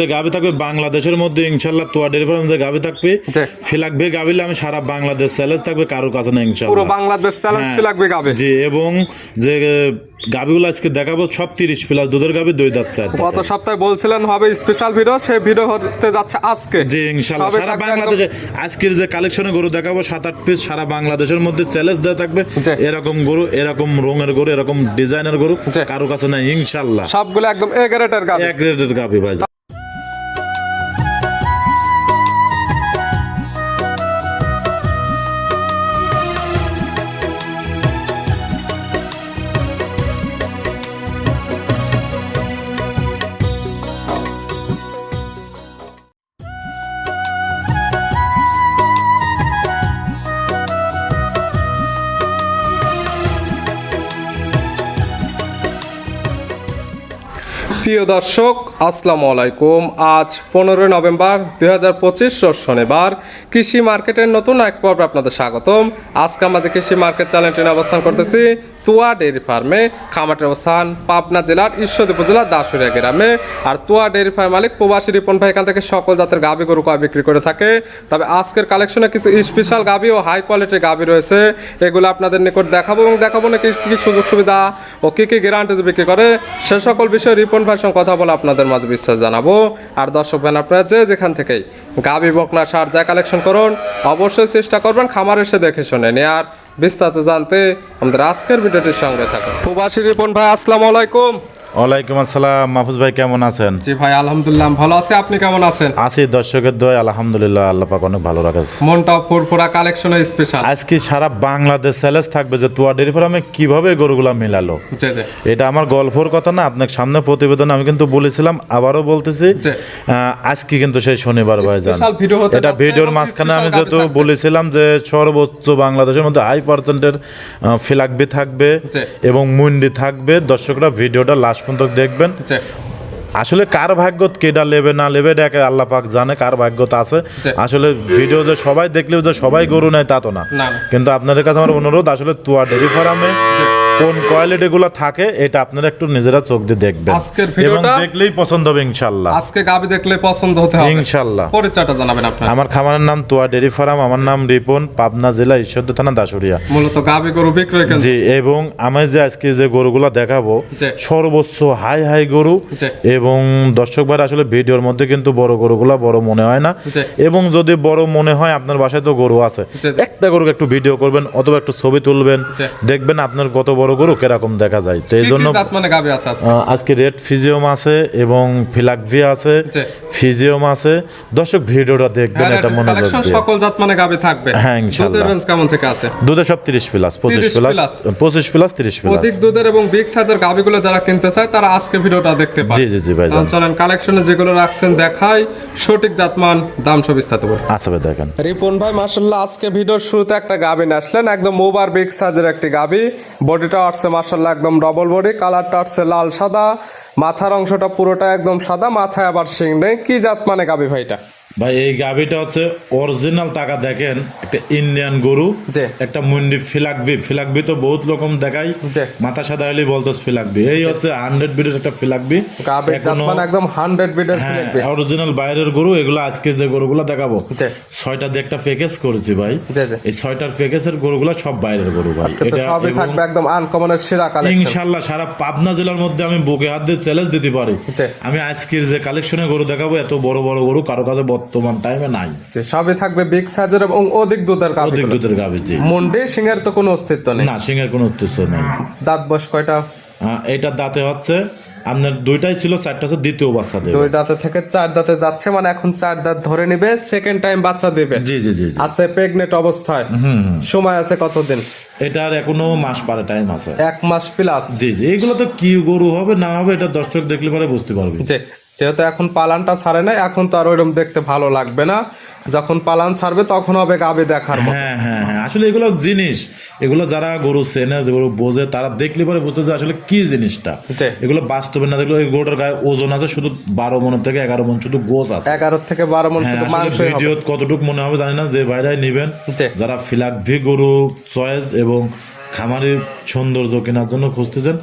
যে গাভি থাকবে বাংলাদেশের মধ্যে ইনশাল্লাহ তোয়া ডেয়ারি ফার্ম যে গাভি থাকবে ফিলাকবে গাভিলে আমি সারা বাংলাদেশ চ্যালেঞ্জ থাকবে কারও কাছে না পুরো বাংলাদেশ চ্যালেঞ্জ গাবে। জি এবং যে গাভিগুলো আজকে দেখাবো সব তিরিশ প্লাস দুধের গাভি দুই দাঁত চার গত সপ্তাহে বলছিলেন হবে স্পেশাল ভিডিও সেই ভিডিও হতে যাচ্ছে আজকে। জি ইনশাল্লাহ। সারা বাংলাদেশে আজকের যে কালেকশনে গরু দেখাবো সাত আট পিস সারা বাংলাদেশের মধ্যে চ্যালেঞ্জ দেওয়া থাকবে। এরকম গরু এরকম রঙের গরু এরকম ডিজাইনের গরু কারও কাছে নাই ইনশাল্লাহ। সবগুলো একদম এ গ্রেডের গাবে। এক রেটের গাভি ভাই। প্রিয় দর্শক, আসসালামু আলাইকুম। আজ পনেরোই নভেম্বর দুই হাজার পঁচিশ শনিবার। কৃষি মার্কেটের নতুন এক পর্বে আপনাদের স্বাগতম। আজকে আমাদের কৃষি মার্কেট চ্যানেলটি অবস্থান করতেছি তুয়া ডেয়ারি ফার্মে। খামাটের অবস্থান পাবনা জেলার ঈশ্বরদী উপজেলার দাসুরিয়া গ্রামে। আর তুয়া ডেয়ারি ফার্ম মালিক প্রবাসী রিপন ভাই এখান থেকে সকল জাতের গাভি গরু কয় বিক্রি করে থাকে। তবে আজকের কালেকশনে কিছু স্পেশাল গাভি ও হাই কোয়ালিটির গাভি রয়েছে। এগুলো আপনাদের নিকট দেখাবো এবং দেখাবো না কি কি সুযোগ সুবিধা ও কী কী গ্যারান্টি বিক্রি করে। সে সকল বিষয়ে রিপন সঙ্গে কথা বলে আপনাদের মাঝে বিশ্বাস জানাব। আর দর্শক ভাই আপনারা যে যেখান থেকেই গাবি বকনা সার যা কালেকশন করুন, অবশ্যই চেষ্টা করবেন খামার এসে দেখে শুনে নিয়ে। আর বিস্তারিত জানতে আমাদের আজকের ভিডিওটির সঙ্গে থাকুন। প্রবাসী রিপন ভাই, আসসালামু আলাইকুম। ওয়ালাইকুম আসসালাম। মাহফুজ ভাই কেমন আছেন? জি ভাই আলহামদুলিল্লাহ ভালো আছি। আপনি কেমন আছেন? আছি দর্শকের দয় আলহামদুলিল্লাহ আল্লাহ পাক অনেক ভালো রাখেছে মনটা ফুরফুরা কালেকশনের স্পেশাল আজকে সারা বাংলাদেশ চ্যালেঞ্জ থাকবে যে তুয়া ডেরি ফার্মে কীভাবে গরুগুলা মিলালো। জি জি। এটা আমার গল্পর কথা না আপনার সামনে প্রতিবেদন আমি কিন্তু বলেছিলাম আবারও বলতেছি। আজকে কিন্তু সেই শনিবার ভাই যান এটা ভিডিওর মাঝখানে আমি যেহেতু বলেছিলাম যে সর্বোচ্চ বাংলাদেশের মধ্যে হাই পার্সেন্টের ফিলাকবি থাকবে এবং মুন্ডি থাকবে। দর্শকরা ভিডিওটা লাস্ট পর্যন্ত দেখবেন। আসলে কার ভাগ্য কেডা লেবে না লেবে ডেকে আল্লাহ পাক জানে কার ভাগ্যত আছে। আসলে ভিডিও যে সবাই দেখলেও যে সবাই গরু নেয় তা তো না। কিন্তু আপনাদের কাছে আমার অনুরোধ আসলে তুয়া ডেরি ফার্মে কোন কোয়ালিটি গুলো থাকে এটা আপনারা একটু নিজেরা চোখ দিয়ে দেখবেন। আজকের এবং দেখলেই পছন্দ হবে ইনশাল্লাহ আজকে গাবি দেখলে পছন্দ হতে হবে। ইনশাল্লাহ পরিচয়টা জানাবেন আপনার। আমার খামারের নাম তুয়া ডেরি ফার্ম আমার নাম রিপন পাবনা জেলা ঈশ্বরদী থানা দাসুরিয়া। মূলত গাবি গরু বিক্রয় কেন্দ্র। জি এবং আমি যে আজকে যে গরুগুলো দেখাবো সর্বোচ্চ হাই হাই গরু। এবং দর্শক ভাই আসলে ভিডিওর মধ্যে কিন্তু বড় গরুগুলো বড় মনে হয় না। এবং যদি বড় মনে হয় আপনার বাসায় তো গরু আছে। একটা গরুকে একটু ভিডিও করবেন অথবা একটু ছবি তুলবেন। দেখবেন আপনার কত বড় গরু কীরকম দেখা যায়? তো এই জন্য মানে আজকে? রেড ফিজিওম আছে এবং ফিলাকভি আছে ফিজিওম আছে। দর্শক ভিডিওটা দেখবেন এটা Varieties মনোযোগ দিয়ে। সকল জাত মানে গাবি থাকবে। হ্যাঁ, ইনশাআল্লাহ। দুধের কেমন থেকে আছে? দুধে সব তিরিশ প্লাস পঁচিশ প্লাস plus। পঁচিশ প্লাস তিরিশ প্লাস অধিক দুধের এবং বিগ সাইজের গাবিগুলো যারা কিনতে চায় তারা আজকে ভিডিওটা দেখতে জি জি জি ভাই চলেন কালেকশনে যেগুলো রাখছেন দেখাই সঠিক জাতমান দাম সব বিস্তারিত বলি আচ্ছা ভাই দেখেন। রিপন ভাই মার্শাল্লাহ আজকে ভিডিওর শুরুতে একটা গাবি আসলেন একদম ওভার বিগ সাইজের একটি গাবি বডিটা আসছে মার্শাল্লাহ একদম ডবল বডি কালারটা আসছে লাল সাদা। মাথার অংশটা পুরোটা একদম সাদা, মাথায় আবার শিং। নেই কি জাত মানে গাবি ভাইটা। ভাই এই গাভিটা হচ্ছে অরিজিনাল টাকা দেখেন একটা ইন্ডিয়ান গরু একটা মুন্ডি ফিলাকবি ফিলাকবি তো বহুত রকম দেখাই। মাথা সাদা হলে বলতো ফিলাকবি এই হচ্ছে হান্ড্রেড বিডের একটা ফিলাকবি একদম হান্ড্রেড বিডের অরিজিনাল বাইরের গরু এগুলো আজকে যে গরুগুলো দেখাবো। ছয়টা দিয়ে একটা প্যাকেজ করেছি ভাই। এই ছয়টার প্যাকেজের গরুগুলো সব বাইরের গরু ভাই। তো সবই থাকবে একদম আনকমনের সেরা কালেকশন ইনশাল্লাহ সারা পাবনা জেলার মধ্যে আমি বুকে হাত দিয়ে চ্যালেঞ্জ দিতে পারি। আমি আজকের যে কালেকশনে গরু দেখাবো এত বড় বড় গরু কারও কাছে বর্তমান টাইমে নাই। সবই থাকবে বিগ সাইজের এবং অধিক দুধের গাবি অধিক দুধের গাভী জি। মুন্ডি সিংহের তো কোনো অস্তিত্ব নেই। না সিংহের কোনো উদ্দেশ্য নেই। দাঁত বয়স কয়টা? এইটার দাঁতে হচ্ছে আপনার দুইটাই ছিল চারটা হচ্ছে দ্বিতীয় বাচ্চা দেবে। দুই দাঁতে থেকে চার দাঁতে যাচ্ছে মানে এখন চার দাঁত ধরে নিবে সেকেন্ড টাইম বাচ্চা দিবে। জি জি জি জি। আছে প্রেগনেন্ট অবস্থায়। সময় আছে কতদিন? এটার এখনও মাস পারে টাইম আছে। এক মাস প্লাস জি জি এগুলো তো কি গরু হবে না হবে এটা দর্শক দেখলে পরে বুঝতে পারবে। যে যেহেতু এখন পালানটা ছাড়ে নাই এখন তো আর ওইরকম দেখতে ভালো লাগবে না। যখন পালান ছাড়বে তখন হবে গাবে দেখার হ্যাঁ হ্যাঁ হ্যাঁ। আসলে এগুলো জিনিস এগুলো যারা গরু চেনে গরু বোঝে তারা দেখলে পরে বুঝতে যে আসলে কি জিনিসটা। এগুলো বাস্তবে না দেখলে গরুটার গায়ে ওজন আছে শুধু বারো মন থেকে এগারো মন শুধু গোছ আছে। এগারো থেকে বারো মন হ্যাঁ শুধু হবে। ভিডিও কতটুকু মনে হবে জানি না যে ভাইরাই নিবেন। যারা ফিলাক ভি গরু চয়েস এবং খামারে সৌন্দর্য কেনার জন্য খুঁজতেছেন।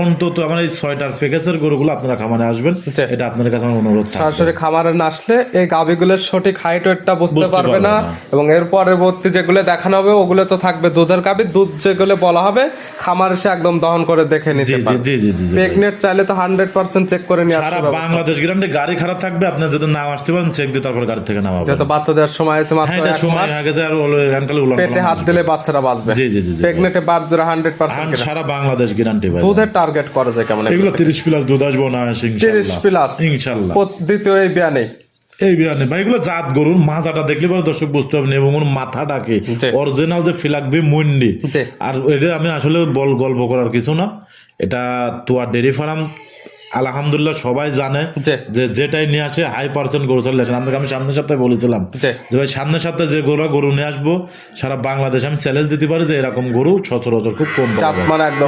অন্তত আমার এই ছয়টার ফেকেসের গরুগুলো আপনারা খামারে আসবেন। এটা আপনাদের কাছে আমার অনুরোধ সরাসরি খামারে না আসলে এই গাবিগুলোর সঠিক হাইট ওয়েটটা বুঝতে পারবে না। এবং এর পরবর্তী যেগুলো দেখানো হবে ওগুলো তো থাকবে দুধের গাবি দুধ যেগুলো বলা হবে খামার এসে একদম দহন করে দেখে নিতে পারবে। জি জি জি। প্রেগনেন্ট চাইলে তো হান্ড্রেড পার্সেন্ট চেক করে নিয়ে সারা আসতে হবে বাংলাদেশ গ্রামে গাড়ি খারাপ থাকবে আপনি যদি না আসতে পারেন চেক দিয়ে তারপর গাড়ি থেকে নামাবেন। যেহেতু বাচ্চা দেওয়ার সময় আছে মাত্র হ্যাঁ এক সময় মাস। হয়ে গেছে আর ওলো- এখানকার উলান পেটে হাত দিলে বাচ্চারা বাঁচবে। জি জি জি জি। প্রেগনেন্টে বাদ জোড়া হান্ড্রেড পার্সেন্ট সারা বাংলাদেশ গ্যারান্টি ভাই। দুধের টার্গেট করা যায় কেমন এগুলো তিরিশ প্লাস দুধ আসব না তিরিশ প্লাস ইনশাল্লাহ। দ্বিতীয় এই বিয়ানে। এই বিয়ানে ভাই এগুলো জাত গরুর মাথাটা দেখলে পরে দর্শক বুঝতে পারবেন এবং ওর মাথাটাকে। অরিজিনাল যে ফিলাকবি মুন্ডি। আর এটা আমি আসলে বল গল্প করার কিছু না। এটা তোয়ার ডেরি ফার্ম আলহামদুলিল্লাহ সবাই জানে যে যেটাই নিয়ে আসে হাই পার্সেন্ট গরু চলে আসে আমি সামনের সপ্তাহে বলেছিলাম। যে ভাই সামনের সপ্তাহে যে গরু গরু নিয়ে আসব সারা বাংলাদেশে আমি চ্যালেঞ্জ দিতে পারি যে এরকম গরু সচরাচর খুব কম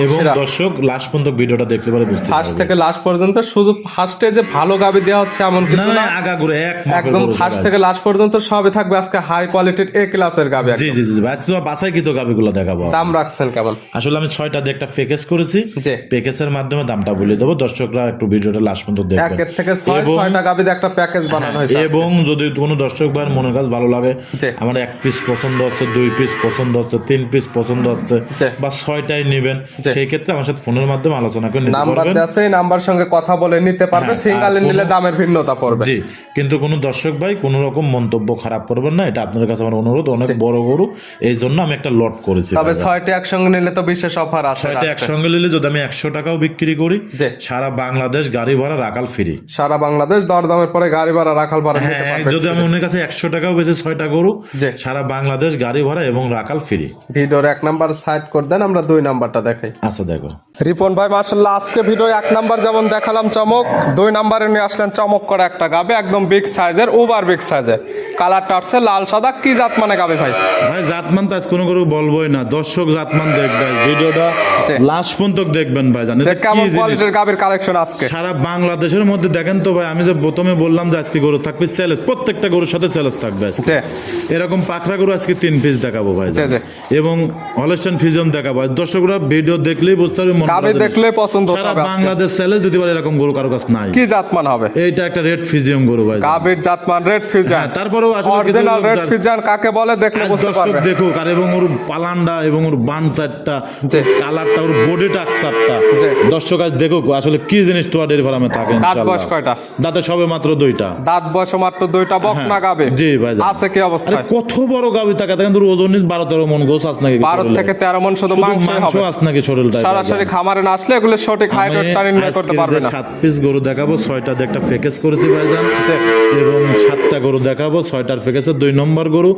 এবং দর্শক লাস্ট পর্যন্ত ভিডিওটা দেখতে পারে বুঝতে ফার্স্ট থেকে লাস্ট পর্যন্ত শুধু ফার্স্টে যে ভালো গাবি দেওয়া হচ্ছে এমন কিছু না আগা গরু এক একদম ফার্স্ট থেকে লাস্ট পর্যন্ত সবই থাকবে আজকে হাই কোয়ালিটির এ ক্লাসের গাবি জি জি জি ভাই তো বাসায় কি তো গাবিগুলো দেখাবো। দাম রাখছেন কেমন? আসলে আমি ছয়টা দিয়ে একটা প্যাকেজ করেছি। প্যাকেজের মাধ্যমে দামটা বলে দেবো। দর্শকরা একটু ভিডিওটা লাস্ট পর্যন্ত দেখবেন। একের থেকে ছয় এবং- ছয়টা গাবিতে একটা প্যাকেজ বানানো হয়েছে এবং যদি কোনো দর্শক ভাইয়ের মনে কাজ ভালো লাগে আমার এক পিস পছন্দ হচ্ছে দুই পিস পছন্দ হচ্ছে তিন পিস পছন্দ হচ্ছে বা ছয়টাই নেবেন সেই ক্ষেত্রে আমার সাথে ফোনের মাধ্যমে আলোচনা করে নিতে পারবেন। দেওয়া আছে নাম্বার সঙ্গে কথা বলে নিতে পারবে হ্যাঁ, সিঙ্গালে নিলে দামের ভিন্নতা পড়বে। জি কিন্তু কোনো দর্শক ভাই কোনো রকম মন্তব্য খারাপ করবেন না এটা আপনার কাছে আমার অনুরোধ অনেক বড় গরু এই জন্য আমি একটা লট করেছি তবে ছয়টা একসঙ্গে নিলে তো বিশেষ অফার আছে ছয়টা একসঙ্গে নিলে যদি আমি একশো টাকাও বিক্রি করি। সারা বাংলাদেশ গাড়ি ভাড়া রাখাল ফ্রি। সারা বাংলাদেশ দরদামের পরে গাড়ি ভাড়া রাখাল ভাড়া হ্যাঁ যদি আমি ওনার কাছে একশো টাকাও বেশি ছয়টা গরু। সারা বাংলাদেশ গাড়ি ভাড়া এবং রাখাল ফ্রি। ভিডিওর এক নাম্বার সাইড করে দেন আমরা দুই নাম্বারটা দেখাই। আচ্ছা দেখো। রিপন ভাই মার্শাল্লাহ আজকে ভিডিও এক নাম্বার যেমন দেখালাম চমক দুই নাম্বারে নিয়ে আসলেন চমক করা একটা গাবে একদম বিগ সাইজের ওভার বিগ সাইজের কালারটা আসছে লাল সাদা কি জাত মানে গাবে ভাই? ভাই জাতমান তো আজ কোনো গরু বলবোই না। দর্শক জাতমান দেখবে ভিডিওটা জি। লাস্ট পর্যন্ত দেখবেন ভাই জানেন কেমন কোয়ালিটির গাবের কালেকশন আজকে। সারা বাংলাদেশের মধ্যে দেখেন তো ভাই আমি যে প্রথমে বললাম যে আজকে গরু থাকবে চ্যালেঞ্জ প্রত্যেকটা গরুর সাথে চ্যালেঞ্জ থাকবে আজকে। এরকম পাখরা গরু আজকে তিন পিস দেখাবো ভাই। এবং হলস্টাইন ফিজিয়ন দেখাবো। দর্শকরা ভিডিও দেখলেই বুঝতে পারবে মন। দেখলে পছন্দ সারা বাংলাদেশ চ্যালেঞ্জ দিতে পারে এরকম গরু কারও কাছে নাই। কি জাতমান হবে? এইটা একটা রেড ফিজিয়াম গরু ভাই গাবির জাতমান রেড ফিজান হ্যাঁ, তারপরেও আসলে অরিজিনাল রেড ফিজান কাকে বলে দেখলে বুঝতে পারবে। দেখুক আর এবং ওর পালান্ডা এবং ওর বান চারটা কালারটা ওর বডি টাকসারটা। দর্শক আজ দেখুক আসলে কি জিনিস ফার্মে থাকে দাঁত বয়স কয়টা? দাঁতে সবে মাত্র দুইটা। দাঁত বয়স মাত্র দুইটা বকনা গাবে? জি ভাই আছে কি আরে অবস্থায় কত বড় গাবি থাকে ওজন বারো তেরো মন গোস আস নাকি বারো শরীরে? থেকে তেরো মন শুধু মাংস মাংস আস নাকি শরীরটা সরাসরি খামারে না আসলে এগুলো সঠিক হাইট আমি নির্ণয় করতে পারবে না। সাত পিস গরু দেখাবো ছয়টা একটা প্যাকেজ করেছি ভাইজান। এবং সাতটা গরু দেখাবো ছয়টার প্যাকেজের দুই নম্বর গরু।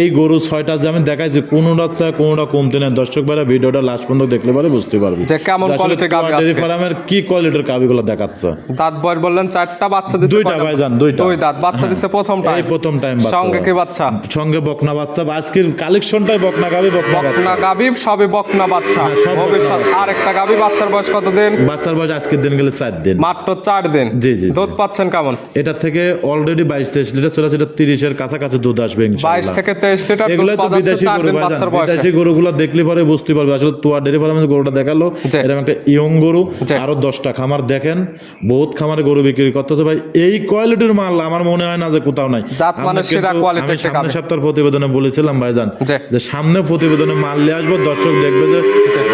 এই গরু ছয়টা যে আমি দেখাইছি কোনোটা চায় কোনোটা কমতে নেই। দর্শক ভাইরা ভিডিওটা লাস্ট পর্যন্ত দেখলে পারে বুঝতে পারবে যে কেমন গাভী ডেরি ফার্মের কি কোয়ালিটির গাবিগুলো দেখাচ্ছে। দাঁত বয়স বললেন চারটা বাচ্চা দিচ্ছে দুইটা কয়টা? ভাইজান, দুইটা। দুই দাঁত বাচ্চা দিচ্ছে প্রথম টাইম এই প্রথম টাইম সঙ্গে কি বাচ্চা? সঙ্গে বকনা বাচ্চা আজকের কালেকশনটাই বকনা গাবি বকনা বাচ্চা। বকনা গাবি সবই বকনা বাচ্চা। হ্যাঁ, সব ভবিষ্যৎ আর একটা গাবি বাচ্চার বয়স কত দিন বাচ্চার বয়স আজকের দিন গেলে চার দিন। মাত্র চার দিন? জি, জি। দুধ পাচ্ছেন কেমন? এটা থেকে অলরেডি বাইশ তেইশ লিটার চলে আসে, এটা তিরিশের কাছাকাছি দুধ আসবে ইনশাআল্লাহ। থেকে তেইশ লিটার দুধ এগুলো তো বিদেশি গরু ভাইজান। বিদেশি গরুগুলো দেখলে পরে বুঝতে পারবে। আসলে তোয়া ডেরি ফার্মের গরুটা দেখাল। এরকম একটা ইয়ং গরু। আরও দশটা খামার দেখেন বহুত খামারে গরু বিক্রি করতেছে ভাই। এই কোয়ালিটির মাল আমার মনে হয় না যে কোথাও নাই। আমি সামনের সপ্তাহের প্রতিবেদনে বলেছিলাম ভাইজান। যে সামনে প্রতিবেদনে মাল নিয়ে আসব দর্শক দেখবে যে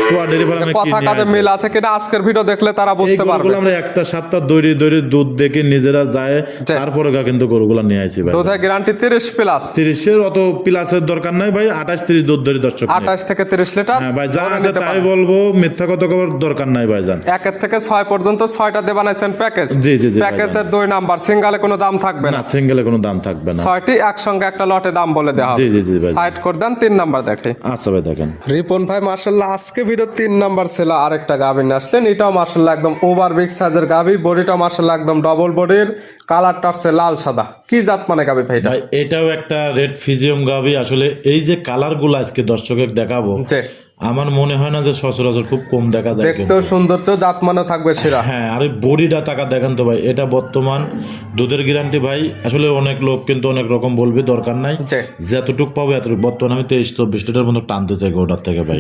তোয়া ডেরি ফার্মে কি কথা কাজে মিল আছে কিনা আজকের ভিডিও দেখলে তারা বুঝতে পারবে। আমরা একটা সপ্তাহ দৈরি দৈরি দুধ দেখে নিজেরা যায় তারপরে কিন্তু গরুগুলো নিয়ে আসি ভাই। দুধের গ্যারান্টি তিরিশ প্লাস তিরিশের অত প্লাসের দরকার নাই ভাই আঠাশ তিরিশ দুধ ধরে দর্শক থেকে লিটার হ্যাঁ ভাই যা ধরে আছে তাই বলব মিথ্যা কথা কবার দরকার নাই ভাইজান। থেকে ছয় পর্যন্ত ছয়টা দিয়ে বানাইছেন প্যাকেজ। জি, জি, প্যাকেজের দুই নাম্বার সিঙ্গালে কোনো দাম থাকবে না। সিঙ্গেলে কোনো দাম থাকবে না। ছয়টি একসঙ্গে একটা লটে দাম বলে দেওয়া জি, জি, জি, ভাই। সাইড করে দেন তিন নাম্বার দেখে। আচ্ছা ভাই দেখেন। রিপন ভাই মার্শাল্লাহ আজকে ভিডিও তিন নাম্বার ছিল আরেকটা গাভি আসলেন। এটাও মার্শাল্লাহ একদম ওভার বিগ সাইজের গাভি। বডিটা মার্শাল্লাহ একদম ডবল বডির কালারটা হচ্ছে লাল সাদা। কি জাত মানে গাভি ভাই এটা? ভাই এটাও একটা রেড ফিজিয়াম গাবি আসলে এই যে কালারগুলো আজকে দর্শকের দেখাবো জি। আমার মনে হয় না যে সচরাচর খুব কম দেখা যায়। দেখতেও সৌন্দর্য জাতমানও থাকবে সেরা। হ্যাঁ আর এই বডিটা টাকা দেখেন তো ভাই এটা বর্তমান দুধের গ্যারান্টি ভাই আসলে অনেক লোক কিন্তু অনেক রকম বলবে দরকার নাই। যতটুক পাবো এতটুকু বর্তমানে আমি তেইশ চব্বিশ লিটার মতো টানতে চাই গোটার থেকে ভাই।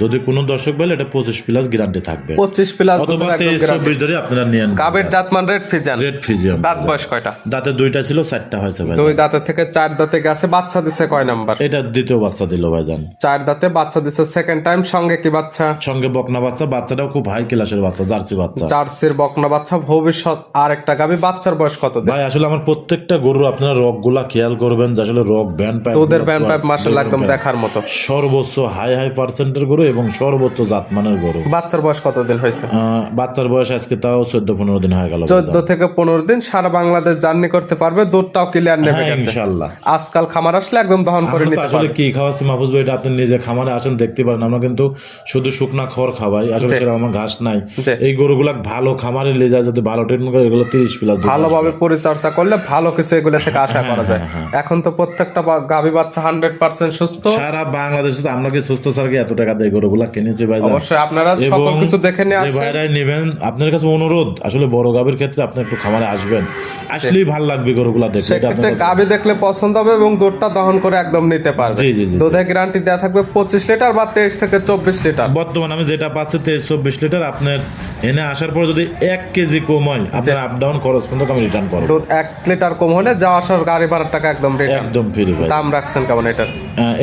যদি কোনো দর্শক বলে এটা পঁচিশ প্লাস গ্যারান্টি থাকবে। পঁচিশ প্লাস অথবা তেইশ চব্বিশ ধরে আপনারা নিয়েন গাবের জাতমান রেড ফিজান রেড ফিজিয়াম দাঁত বয়স কয়টা? দাঁতে দুইটা ছিল চারটা হয়েছে ভাই। দুই দাঁতে থেকে চার দাঁতে গেছে বাচ্চা দিছে কয় নাম্বার? এটা দ্বিতীয় বাচ্চা দিল ভাই ভাইজান চার দাঁতে বাচ্চা দিছে সেকেন্ড টাইম সঙ্গে কি বাচ্চা? সঙ্গে বকনা বাচ্চা বাচ্চাটাও খুব হাই ক্লাসের বাচ্চা জার্সি বাচ্চা। জার্সির বকনা বাচ্চা ভবিষ্যৎ আর একটা গাবি বাচ্চার বয়স কত ভাই আসলে আমার প্রত্যেকটা গরু আপনারা রকগুলা খেয়াল করবেন যে আসলে রক ব্যান্ড পাইপ তোদের ব্যান্ড পাইপ একদম দেখার মতো। সর্বোচ্চ হাই হাই পার্সেন্টের গরু এবং সর্বোচ্চ জাতমানের গরু। বাচ্চার বয়স কত দিন হয়েছে? বাচ্চার বয়স আজকে তাও চোদ্দ পনেরো দিন হয়ে গেল চোদ্দ থেকে পনেরো দিন সারা বাংলাদেশ জার্নি করতে পারবে দুধটাও ক্লিয়ার নেবে হ্যাঁ গেছে। ইনশাল্লাহ। আজকাল খামার আসলে একদম দহন করে নিতে আসলে কি খাওয়াচ্ছি মাহফুজ ভাই এটা আপনি নিজে খামারে আসেন দেখতে পারেন আমরা কিন্তু শুধু শুকনা খড় খাওয়াই। আসলে সেটা আমার ঘাস নাই। এই গরুগুলা ভালো খামারে নিয়ে যায় যদি ভালো ট্রিটমেন্ট করে এগুলো তিরিশ প্লাস ভালোভাবে পরিচর্যা করলে ভালো কিছু এগুলো থেকে আশা করা যায়। হ্যাঁ, এখন তো প্রত্যেকটা গাভী বাচ্চা হান্ড্রেড পার্সেন্ট সুস্থ। সারা বাংলাদেশে তো আমরা কি সুস্থ স্যার কি এত টাকা দিয়ে গরুগুলা কিনেছি ভাই অবশ্যই আপনারা সকল কিছু দেখে নিয়ে যে আসছেন। ভাইরাই নেবেন আপনার কাছে অনুরোধ আসলে বড় গাভীর ক্ষেত্রে আপনি একটু খামারে আসবেন। আসলেই ভালো লাগবে গরুগুলা দেখে এটা সেক্ষেত্রে গাভী দেখলে পছন্দ হবে এবং দুধটা দহন করে একদম নিতে পারবে। দুধের গ্যারান্টি দেওয়া থাকবে পঁচিশ লিটার বা তেইশ থেকে চব্বিশ লিটার। বর্তমানে আমি যেটা পাচ্ছি তেইশ চব্বিশ লিটার আপনার এনে আসার পর যদি এক কেজি কম হয় আপনার আপ ডাউন খরচ কিন্তু আমি রিটার্ন করব। দুধ এক লিটার কম হলে যাওয়া আসার গাড়ি ভাড়ার টাকা একদম একদম ফ্রি ভাই। দাম রাখছেন কেমন এটার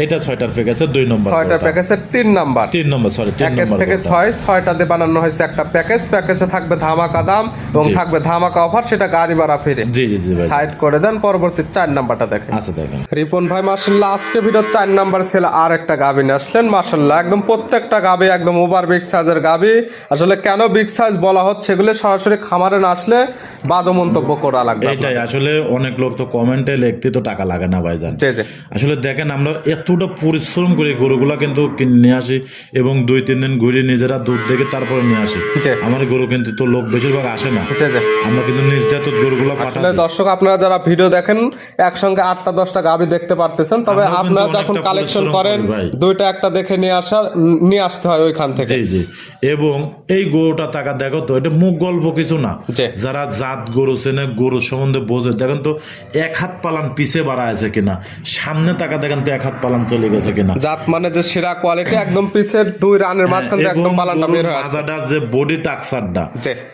এটা ছয়টার দুই নম্বর ছয়টা গরুটা। প্যাকেজের তিন নাম্বার। তিন নম্বর সরি একের থেকে ছয় ছয়টা দিয়ে বানানো হয়েছে একটা প্যাকেজ প্যাকেজে থাকবে ধামাকা দাম এবং থাকবে ধামাকা অফার সেটা গাড়ি ভাড়া ফিরে জি জি জি ভাই। সাইড করে দেন পরবর্তী চার নাম্বারটা দেখেন। আচ্ছা দেখেন। রিপন ভাই মার্শাল্লাহ আজকে ভিডিও চার নাম্বার ছেলে আর একটা গাবি নিয়ে আসলেন। মার্শাল্লাহ একদম প্রত্যেকটা গাবি একদম ওভার বিগ সাইজের গাবি। আসলে কেন বিগ সাইজ বলা হচ্ছে এগুলো সরাসরি খামারে না আসলে বাজে মন্তব্য করা লাগবে এইটাই আসলে অনেক লোক তো কমেন্টে লিখতে তো টাকা লাগে না ভাই জান আসলে দেখেন আমরা এতটা পরিশ্রম করি গরুগুলা কিন্তু নিয়ে আসি এবং দুই তিন দিন ঘুরে নিজেরা দুধ দেখে তারপরে নিয়ে আসি। আমার গরু কিন্তু তো লোক বেশিরভাগ আসে না। আমরা কিন্তু নিজ দিয়ে তো গরুগুলো পাঠাই আসলে দর্শক আপনারা যারা ভিডিও দেখেন একসঙ্গে আটটা দশটা গাবি দেখতে পারতেছেন। তবে আপনারা যখন কালেকশন করেন। দুইটা একটা দেখে নিয়ে আসা নিয়ে আসতে হয় ওইখান থেকে। জি জি। এবং এই গরুটা টাকা দেখো তো এটা মুখ গল্প কিছু না। যারা জাত গরু চেনে গরু সম্বন্ধে বোঝে দেখেন তো এক হাত পালান পিছে বাড়া আছে কিনা সামনে টাকা দেখেন তো এক হাত পালান চলে গেছে কিনা। জাত মানে যে সেরা কোয়ালিটি একদম পিছের দুই রানের মাঝখান থেকে একদম পালানটা বের হয়ে মাজাটার যে বডি টাকসারটা।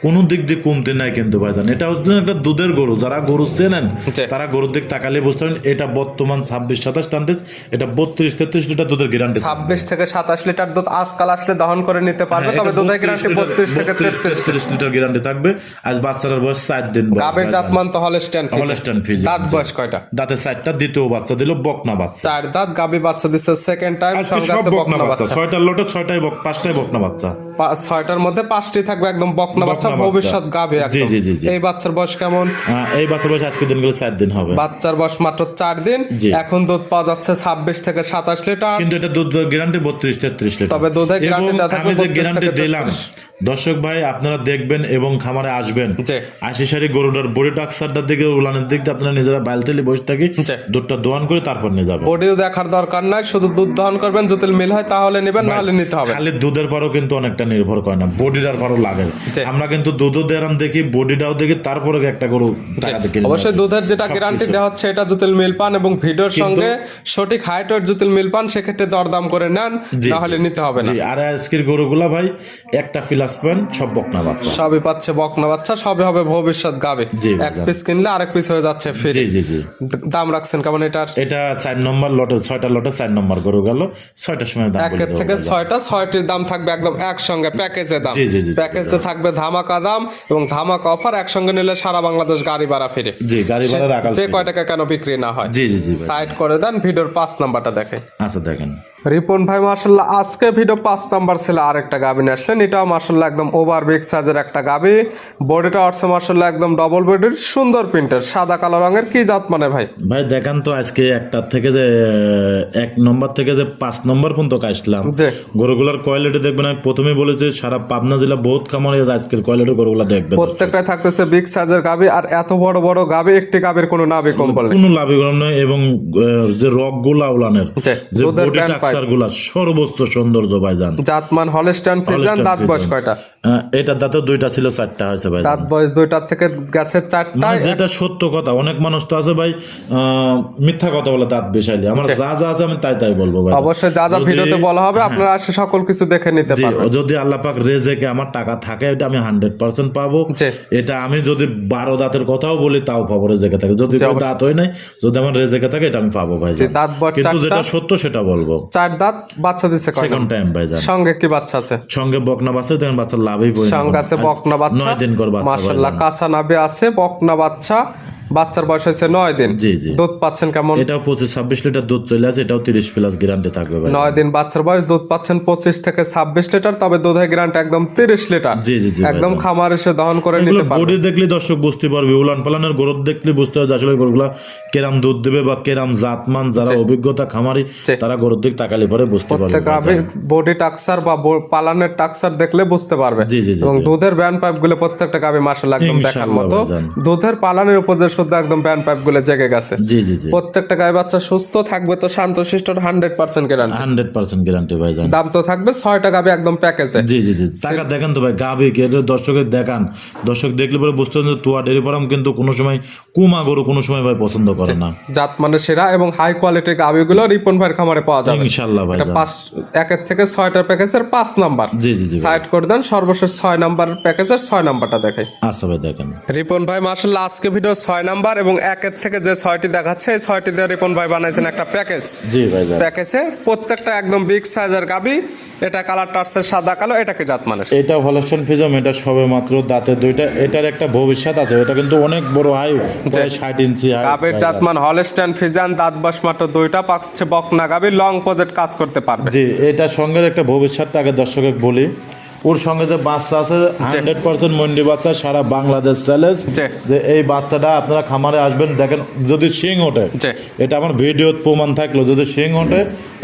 কোনো দিক দিয়ে কমতে নাই কিন্তু ভাইজান। এটা হচ্ছে একটা দুধের গরু যারা গরু চেনেন তারা গরুর দিক তাকালে বুঝতে পারেন এটা বর্তমান ছাব্বিশ সাতাশ টান্টেজ এটা বত্রিশ তেত্রিশ লিটার দুধের গ্যারান্টি ছাব্বিশ থেকে সাতাশ লিটার দুধ আজকাল আসলে দহন করে নিতে পারবে তবে দুধের গ্যারান্টি বত্রিশ থেকে তেত্রিশ লিটার। গ্যারান্টি থাকবে। আজ বাচ্চাটার বয়স চার দিন গাবের ভাইজান। জাতমান তো হলে স্ট্যান্ড Holstein দাঁত বয়স কয়টা? দাঁতে চারটা দ্বিতীয় বাচ্চা দিল বকনা বাচ্চা। চার দাঁত গাবি বাচ্চা দিচ্ছে সেকেন্ড টাইম সব বকনা বাচ্চা ছয়টার লোটে ছয়টাই বক পাঁচটাই বকনা বাচ্চা। ছয়টার মধ্যে পাঁচটি থাকবে একদম বকনা বাচ্চা ভবিষ্যৎ গাবে জি, জি, জি। এই বাচ্চার বয়স কেমন? এই বাচ্চা বয়স আজকে দিন গেলে চার দিন হবে। বাচ্চার বয়স মাত্র চার দিন এখন দুধ পাওয়া যাচ্ছে ছাব্বিশ থেকে সাতাশ লিটার। কিন্তু এটা দুধ গ্যারান্টি বত্রিশ তেত্রিশ লিটার। তবে আমি যে গ্যারান্টি দিলাম দর্শক ভাই আপনারা দেখবেন এবং খামারে আসবেন। আশি সারি গরুটার বডি টাক্সারটার দিকে উলানের দিক দিয়ে আপনারা নিজেরা বাইলতেলি বসে থাকি দুধটা দোয়ান করে তারপর নিয়ে যাবেন। বডিও দেখার দরকার নাই শুধু দুধ দহন করবেন যদি মিল হয় তাহলে নেবেন নাহলে নিতে হবে। খালি দুধের পরও কিন্তু অনেকটা নির্ভর করে না বডিটার পরও লাগে। আমরা কিন্তু দুধও দেরাম দেখি বডিটাও দেখি তারপরে একটা গরু টাকা কিনে অবশ্যই দুধের যেটা গ্যারান্টি দেওয়া হচ্ছে এটা জুতিল মিল পান এবং ভিডিওর সঙ্গে সঠিক হাইট ওয়েট জুতিল মিল পান সেক্ষেত্রে দরদাম করে নেন। জি, নাহলে নিতে হবে না। আর আজকের গরুগুলা ভাই একটা ফিলাস প্যান সব বকনা বাচ্চা। সবই পাচ্ছে বকনা বাচ্চা সবই হবে ভবিষ্যৎ গাবে। এক পিস কিনলে আরেক পিস হয়ে যাচ্ছে ফ্রি জি জি জি। দাম রাখছেন কেমন এটার? এটা চার নম্বর লটে ছয়টা লটে চার নম্বর গরু গেল। ছয়টার সময় দাম একের থেকে। ছয়টা ছয়টির দাম থাকবে একদম একসঙ্গে প্যাকেজে দাম। জি, জি, জি। প্যাকেজে থাকবে ধামাকা দাম এবং ধামাকা অফার একসঙ্গে নিলে সারা বাংলাদেশ গাড়ি ভাড়া ফিরে। জি গাড়ি ভাড়া রাখাল যে কয় টাকা কেন বিক্রি না হয়। জি জি জি। সাইড করে দেন ভিডিওর পাঁচ নাম্বারটা দেখে আচ্ছা দেখেন। রিপন ভাই মার্শাল্লাহ আজকে ভিডিও পাঁচ নাম্বার ছিল আরেকটা গাবি নিয়ে আসলেন। এটাও মার্শাল্লাহ একদম ওভার বিগ সাইজের একটা গাবি। বডিটা হচ্ছে মার্শাল্লাহ একদম ডবল বডির সুন্দর প্রিন্টের সাদা কালো রঙের কি জাত মানে ভাই? ভাই দেখান তো আজকে একটার থেকে যে এক নম্বর থেকে যে পাঁচ নম্বর পর্যন্ত কাটলাম গরুগুলার কোয়ালিটি দেখবেন আমি প্রথমেই বলেছি সারা পাবনা জেলা বহুত খামারে আছে আজকের কোয়ালিটি গরুগুলা দেখবেন প্রত্যেকটাই থাকতেছে বিগ সাইজের গাবি আর এত বড় বড় গাবি একটি গাবির কোনো নাবি কম বলে। কোনো লাভই করার নয় এবং যে রকগুলা উলানের যে দুধের বডি band pipe। বাচ্চারগুলা সর্বোচ্চ সৌন্দর্য ভাইজান। জাতমান হলস্টাইন ফ্রিজান দাঁত বয়স কয়টা? এটার দাঁতে দুইটা ছিল চারটা হয়েছে ভাই দাঁত বয়স দুইটার থেকে গেছে চারটা। মানে যেটা সত্য কথা অনেক মানুষ তো আছে ভাই মিথ্যা কথা বলে দাঁত বেশাইলে আমার যা যা আছে আমি তাই তাই বলব ভাই অবশ্যই যা যা ভিডিওতে বলা হবে আপনারা এসে সকল কিছু দেখে নিতে পারবেন। যদি আল্লাহ পাক রেজেকে আমার টাকা থাকে এটা আমি হান্ড্রেড পার্সেন্ট পাবো। এটা আমি যদি বারো দাঁতের কথাও বলি তাও পাবো রেজেকে থাকে। যদি দাঁত হয় নাই যদি আমার রেজেকে থাকে এটা আমি পাবো ভাই দাঁত কিন্তু যেটা সত্য সেটা বলব। চার দাঁত বাচ্চা দিচ্ছে সেকেন্ড টাইম ভাই সঙ্গে কি বাচ্চা আছে? সঙ্গে বকনা বাচ্চা দেখেন বাচ্চা লাভই পড়ে সঙ্গে আছে বকনা বাচ্চা। নয় দিন করে বাচ্চা মাশাআল্লাহ কাঁচা নাবে আছে বকনা বাচ্চা। বাচ্চার বয়স হয়েছে নয় দিন। জি জি। দুধ পাচ্ছেন কেমন? এটাও পঁচিশ ছাব্বিশ লিটার দুধ চলে আছে এটাও তিরিশ প্লাস গ্যারান্টি থাকবে ভাই। নয় দিন বাচ্চার বয়স দুধ পাচ্ছেন পঁচিশ থেকে ছাব্বিশ লিটার তবে দুধের গ্রান্ট একদম তিরিশ লিটার। জি জি জি একদম খামার এসে দহন করে নিতে পারবে। বডি দেখলে দর্শক বুঝতে পারবে উলান পালানের গরুর দেখলে বুঝতে যে আসলে গরুগুলা কেরাম দুধ দেবে বা কেরাম জাতমান যারা অভিজ্ঞতা খামারি তারা গরুর দিক তাকালে পরে বুঝতে পারবে প্রত্যেক বডি টাক্সার বা পালানের টাক্সার দেখলে বুঝতে পারবে। জি, জি, জি, এবং দুধের ব্যান্ড পাইপগুলো প্রত্যেকটা গাভী মাসাল একদম দেখার মতো। দুধের পালানের উপর যে শুদ্ধ একদম ব্যান্ড পাইপগুলো জেগে গেছে। জি জি জি। প্রত্যেকটা গায়ে বাচ্চা সুস্থ থাকবে তো শান্ত শিষ্ট hundred percent guarantee hundred percent guarantee ভাই জান দাম তো থাকবে ছয়টা একদম প্যাকেজে জি জি জি। টাকা দেখেন তো ভাই গাবি কে দর্শকের দেখান? দর্শক দেখলে পরে বুঝতে পারছেন যে তুয়া ডেরি ফার্ম কিন্তু কোনো সময় কুমা গরু কোনো সময় ভাই পছন্দ করে না। জাত মানে সেরা এবং হাই কোয়ালিটির গাভীগুলো রিপন ভাইয়ের খামারে পাওয়া যাবে। ইনশাল্লাহ ভাই এটা পাঁচ একের থেকে ছয়টার প্যাকেজের পাঁচ নাম্বার জি জি জি। সাইড করে দেন সর্বশেষ ছয় নাম্বার প্যাকেজের ছয় নাম্বারটা দেখাই। আচ্ছা ভাই দেখেন। রিপন ভাই মার্শাল্লাহ আজকে ভিডিও ছয় নাম্বার এবং একের থেকে যে ছয়টি দেখাচ্ছে এই ছয়টি দিয়ে রিপন ভাই বানাইছেন একটা প্যাকেজ। জি ভাই প্যাকেজে প্রত্যেকটা একদম বিগ সাইজের গাবি এটা কালার টার্সের সাদা কালো এটাকে জাত মানে এটা হলস্টন ফিজম এটা সবে মাত্র দাঁতের দুইটা এটার একটা ভবিষ্যৎ আছে এটা কিন্তু অনেক বড় হাই প্রায় ষাট ইঞ্চি height গাবির ভাই জাতমান হলস্টাইন ফিজান দাঁত বাস মাত্র দুইটা পাচ্ছে বকনা গাবি লং প্রজেক্ট কাজ করতে পারবে। জি এটার সঙ্গে একটা ভবিষ্যৎটা আগে দর্শকে বলি ওর সঙ্গে যে বাচ্চা আছে হান্ড্রেড পার্সেন্ট মন্ডি বাচ্চা সারা বাংলাদেশ চ্যালেঞ্জ। যে এই বাচ্চাটা আপনারা খামারে আসবেন দেখেন যদি শিং ওঠে এটা আমার ভিডিও প্রমাণ থাকল যদি শিং ওঠে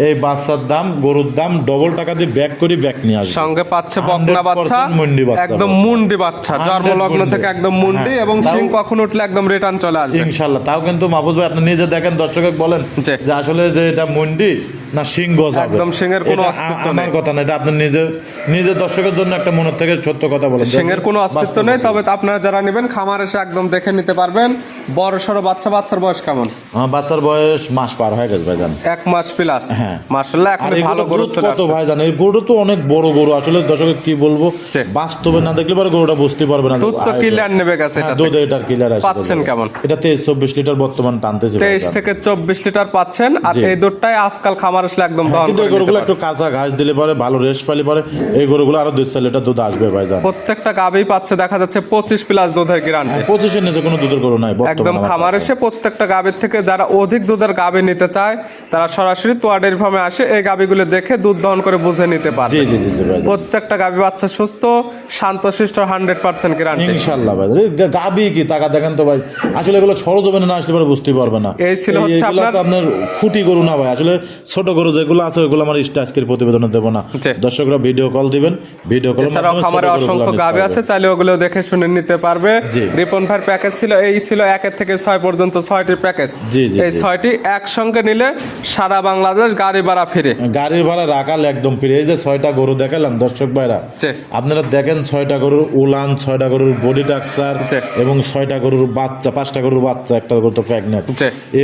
এই বাচ্চার দাম গরুর দাম ডবল টাকা দিয়ে ব্যাক করি ব্যাক নিয়ে আসবে। সঙ্গে পাচ্ছে বকনা বাচ্চা মুন্ডি বাচ্চা। একদম। মুন্ডি বাচ্চা 100 জন্মলগ্ন থেকে একদম মুন্ডি হ্যাঁ, এবং সিং কখন উঠলে একদম রিটার্ন চলে আসবে। ইনশাল্লাহ তাও কিন্তু মাহফুজ ভাই আপনি নিজে দেখেন দর্শকে বলেন যে আসলে যে এটা মুন্ডি না সিং গজাবে। একদম শিংয়ের কোনো এটা আ- অস্তিত্ব আমার নেই। কথা না এটা আপনি নিজে নিজের দর্শকের জন্য একটা মনের থেকে সত্য কথা বলেন। সিংয়ের কোনো অস্তিত্ব নেই তবে আপনারা যারা নেবেন খামার এসে একদম দেখে নিতে পারবেন। বড় সড়ো বাচ্চা বাচ্চার বয়স কেমন? আমার বাচ্চার বয়স মাস পার হয়ে গেছে ভাইজান। এক মাস প্লাস। হ্যাঁ। মার্শাল্লাহ আর এখন ভালো গরু চলে কত আসছে। ভাইজান? এই গরু তো অনেক বড় গরু আসলে দর্শকে কি বলব? বাস্তবে না দেখলে পরে গরুটা বুঝতে পারবে না। দুধ তো ক্লিয়ার নেবে গেছে হ্যাঁ, এটা দুধ এটার ক্লিয়ার আছে পাচ্ছেন কেমন? এটা তেইশ চব্বিশ লিটার বর্তমান টানতেছে তেইশ ভাইজান। থেকে চব্বিশ লিটার পাচ্ছেন আর এই দুধটাই আজকাল খামার আসলে একদম দহন কিন্তু নিতে গরুগুলো একটু কাঁচা ঘাস দিলে পরে ভালো রেস্ট পরে এই গরুগুলো আরও দুই চার লিটার দুধ আসবে ভাইজান। প্রত্যেকটা গাবেই পাচ্ছে দেখা যাচ্ছে পঁচিশ প্লাস দুধের গ্যারান্টি পঁচিশের নিচে কোনো দুধের গরু নাই একদম খামার এসে প্রত্যেকটা গাবের থেকে যারা অধিক দুধের গাবে নিতে চায় তারা সরাসরি তোয়া ডেয়ারি ফার্মে আসে এই গাবিগুলো দেখে দুধ দহন করে বুঝে নিতে পারে জি জি জি প্রত্যেকটা গাবি বাচ্চা সুস্থ শান্তশিষ্ট হান্ড্রেড পার্সেন্ট গ্যারান্টি ইনশাল্লাহ ভাই গাবি কি? টাকা দেখেন তো ভাই। আসলে এগুলো সরজমিনে না আসলে পরে বুঝতে পারবে না। এই ছিল হচ্ছে আপনার খুঁটি গরু না ভাই। আসলে ছোট গরু যেগুলো আছে ওগুলো আমার ইষ্ট আজকের প্রতিবেদনে দেবো না। দর্শকরা ভিডিও কল দিবেন। ভিডিও কল এছাড়াও খামারে অসংখ্য গাবে আছে চাইলে ওগুলো দেখে শুনে নিতে পারবে। রিপন ভাইয়ের প্যাকেজ ছিল এই ছিল একের থেকে ছয় পর্যন্ত ছয়টি প্যাকেজ জি, জি, এই ছয়টি একসঙ্গে নিলে সারা বাংলাদেশ গাড়ি ভাড়া ফিরে। গাড়ির ভাড়া রাখাল একদম ফিরে। এই যে ছয়টা গরু দেখালাম দর্শক ভাইরা আপনারা দেখেন ছয়টা গরুর উলান ছয়টা গরুর বডি টাক্সার এবং ছয়টা গরুর বাচ্চা পাঁচটা গরুর বাচ্চা একটা গরু তো প্রেগনেন্ট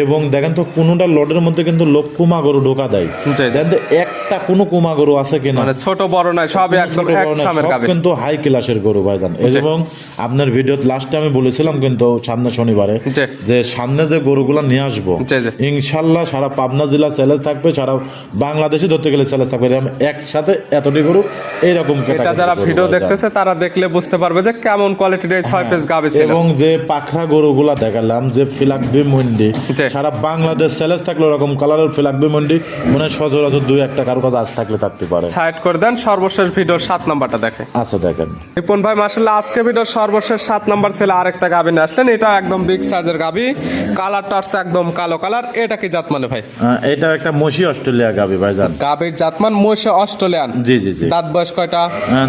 এবং দেখেন তো কোনোটা লটের মধ্যে কিন্তু লোক কুমা গরু ঢোকা দেয় জি। দেখেন তো একটা কোনো কুমা গরু আছে কিনা। মানে ছোট বড় নয় সব কিন্তু হাই ক্লাসের গরু ভাইজান। এবং আপনার ভিডিও লাস্টে আমি বলেছিলাম কিন্তু সামনে শনিবারে যে সামনে যে গরুগুলো নিয়ে আসব। ইনশাল্লাহ সারা পাবনা জেলা চ্যালেঞ্জ থাকবে সারা বাংলাদেশে ধরতে গেলে চ্যালেঞ্জ থাকবে। একসাথে এতটি গরু এইরকম এটা যারা ভিডিও দেখতেছে তারা দেখলে বুঝতে পারবে যে কেমন কোয়ালিটির এই ছয় পিস গাবে এবং যে পাখরা গরুগুলা দেখালাম যে ফিলাকবি মন্ডি। সারা বাংলাদেশ চ্যালেঞ্জ থাকলে ওরকম কালারের ফিলাকবি মন্ডি মনে হয় সচরাচর দুই একটা কারও কাছে আজ থাকলে থাকতে পারে। সাইড করে দেন সর্বশেষ ভিডিওর সাত নাম্বারটা দেখে। আচ্ছা দেখেন। রিপন ভাই মার্শাল্লাহ আজকে ভিডিওর সর্বশেষ সাত নাম্বার ছিল আরেকটা গাবি নিয়ে আসলেন। এটা একদম বিগ সাইজের গাবি কালারটা আসছে একদম কালো কালার এটা কি জাত মানে ভাই এটা একটা মসি অস্ট্রেলিয়া গাবি ভাইজান। গাবির জাতমান মহিষে অস্ট্রেলিয়ান। জি জি জি। দাঁত বয়স কয়টা?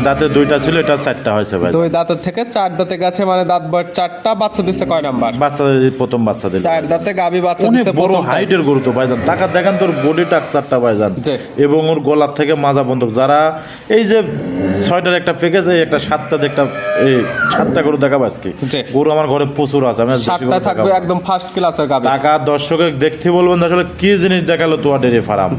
দাঁতে দুইটা ছিল এটা চারটা হয়েছে ভাই দুই দাঁতের থেকে চার দাঁতে গেছে মানে দাঁত বয়স চারটা বাচ্চা দিচ্ছে কয় নাম্বার? বাচ্চাদের প্রথম বাচ্চা দিল চার দাঁতে গাবি বাচ্চা দিচ্ছে বড় হাইটের গুরুত্ব তো ভাইজান। টাকা দেখেন তোর বডিটা স্ট্রাকচারটা ভাইজান। এবং ওর গলার থেকে মাজা বন্ধক। যারা এই যে ছয়টার একটা প্যাকেজ একটা সাতটা একটা এই সাতটা গরু দেখাবো আজকে। গরু আমার ঘরে প্রচুর আছে আমি সাতটা থাকবে একদম ফার্স্ট ক্লাসের গাবি টাকা দর্শকে দেখতে বলবেন আসলে কি জিনিস দেখাল তোয়া ডেরি ফার্ম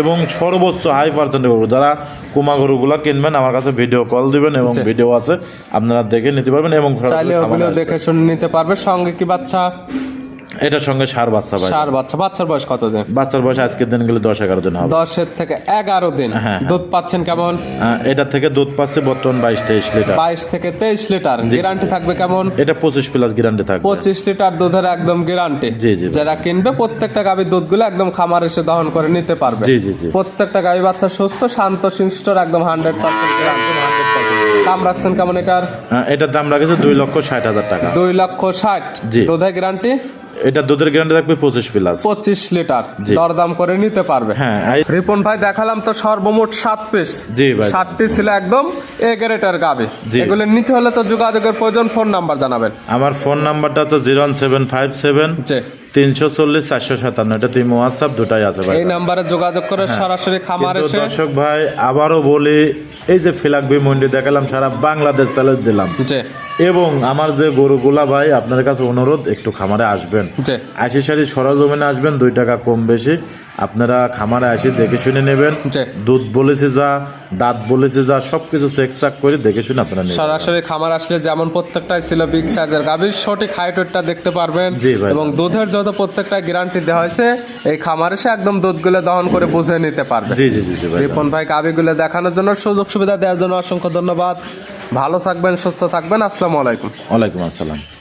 এবং সর্বোচ্চ হাই পার্সেন্ট গরু যারা কুমা গরুগুলো কিনবেন আমার কাছে ভিডিও কল দিবেন এবং ভিডিও আছে আপনারা দেখে নিতে পারবেন এবং চাইলে ওগুলো দেখে শুনে নিতে পারবে। সঙ্গে কি বাচ্চা? এটার সঙ্গে সার বাচ্চা ভাই সার বাচ্চা। বাচ্চার বয়স কত দিন? বাচ্চার বয়স আজকের দিন গেলে দশ এগারো দিন হবে। দশের থেকে এগারো দিন। হ্যাঁ, হ্যাঁ। দুধ পাচ্ছেন কেমন? এটা থেকে দুধ পাচ্ছে বর্তমান বাইশ তেইশ লিটার। বাইশ থেকে তেইশ লিটার। গ্যারান্টি থাকবে কেমন? এটা পঁচিশ প্লাস গ্যারান্টি থাকবে। পঁচিশ লিটার দুধের একদম গ্যারান্টি। জি, জি। যারা কিনবে প্রত্যেকটা গাভীর দুধগুলো একদম খামার এসে দহন করে নিতে পারবে। জি, জি, জি। প্রত্যেকটা গাভী বাচ্চা সুস্থ শান্ত শিষ্টর একদম হান্ড্রেড পার্সেন্ট দাম রাখছেন কেমন এটার? এটার দাম রাখেছে দুই লক্ষ ষাট হাজার টাকা। দুই লক্ষ ষাট। জি। দুধের গ্যারান্টি এটা দুধের গ্যারান্টি থাকবে পঁচিশ প্লাস পঁচিশ লিটার। দর দরদাম করে নিতে পারবে। হ্যাঁ রিপন ভাই দেখালাম তো সর্বমোট সাত পিস জি ভাই। সাতটি ছিল একদম এ গ্রেটার গাবে। এগুলো নিতে হলে তো যোগাযোগের প্রয়োজন। ফোন নাম্বার জানাবেন। আমার ফোন নাম্বারটা তো zero one seven five seven তিনশো চল্লিশ চারশো সাতান্ন। এটা তুমি হোয়াটসঅ্যাপ দুটাই আছে ভাই। এই নাম্বারে যোগাযোগ করে সরাসরি খামার হ্যাঁ। এসে দর্শক ভাই আবারও বলি এই যে ফিলাকবি মন্ডি দেখালাম সারা বাংলাদেশ চ্যালেঞ্জ দিলাম। এবং আমার যে গরুগুলা ভাই আপনাদের কাছে অনুরোধ একটু খামারে আসবেন। আশি সারি সরজমিনে আসবেন দুই টাকা কম বেশি। আপনারা খামারে আসি দেখে শুনে নেবেন। দুধ বলেছে যা দাঁত বলেছে যা সবকিছু চেক চাক করে দেখে শুনে আপনারা নেবেন। সরাসরি খামার আসলে যেমন প্রত্যেকটাই ছিল বিগ সাইজের গাভীর সঠিক হাইট ওয়েটটা দেখতে পারবেন। এবং দুধের যত প্রত্যেকটা গ্যারান্টি দেওয়া হয়েছে এই খামারে এসে একদম দুধগুলো দহন করে বুঝে নিতে পারবে। জি জি জি রিপন ভাই গাভীগুলো দেখানোর জন্য সুযোগ সুবিধা দেওয়ার জন্য অসংখ্য ধন্যবাদ। ভালো থাকবেন সুস্থ থাকবেন। আসসালামু আলাইকুম। ওয়ালাইকুম আসসালাম।